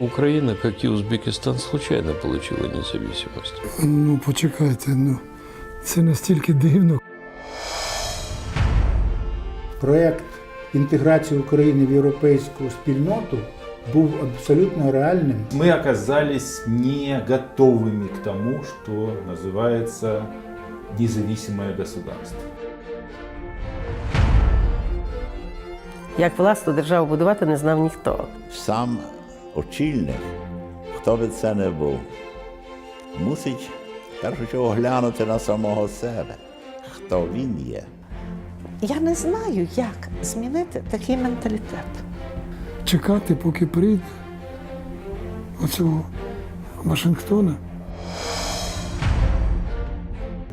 Украина, как и Узбекистан, случайно получила независимость. Ну, почекайте, ну це настільки дивно. Проект інтеграції України в європейську спільноту був абсолютно реальним. Мы оказались не готовыми к тому, что называется независимое государство. Як власну державу будувати не знав ніхто. сам очільник, хто би це не був, мусить першу чергу глянути на самого себе, хто він є. Я не знаю, як змінити такий менталітет. Чекати, поки прийде оцього Вашингтона.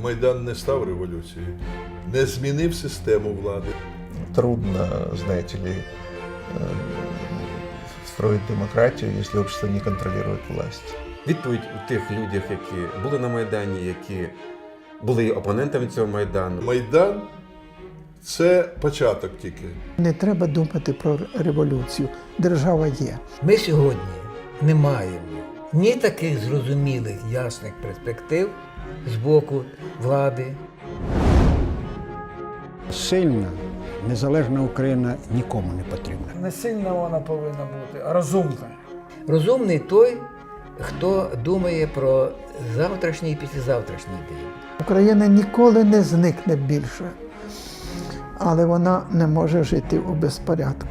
Майдан не став революцією, не змінив систему влади. трудно, знаете ли, строить демократию, если общество не контролирует власть. Відповідь у тих людях, які були на Майдані, які були опонентами цього Майдану. Майдан це початок тільки. Не треба думати про революцію. Держава є. Ми сьогодні не маємо ні таких зрозумілих ясних перспектив з боку влади, Сильна, незалежна Україна нікому не потрібна. Не сильна вона повинна бути, а розумна. Розумний той, хто думає про завтрашній і післязавтрашній день. Україна ніколи не зникне більше, але вона не може жити у безпорядку.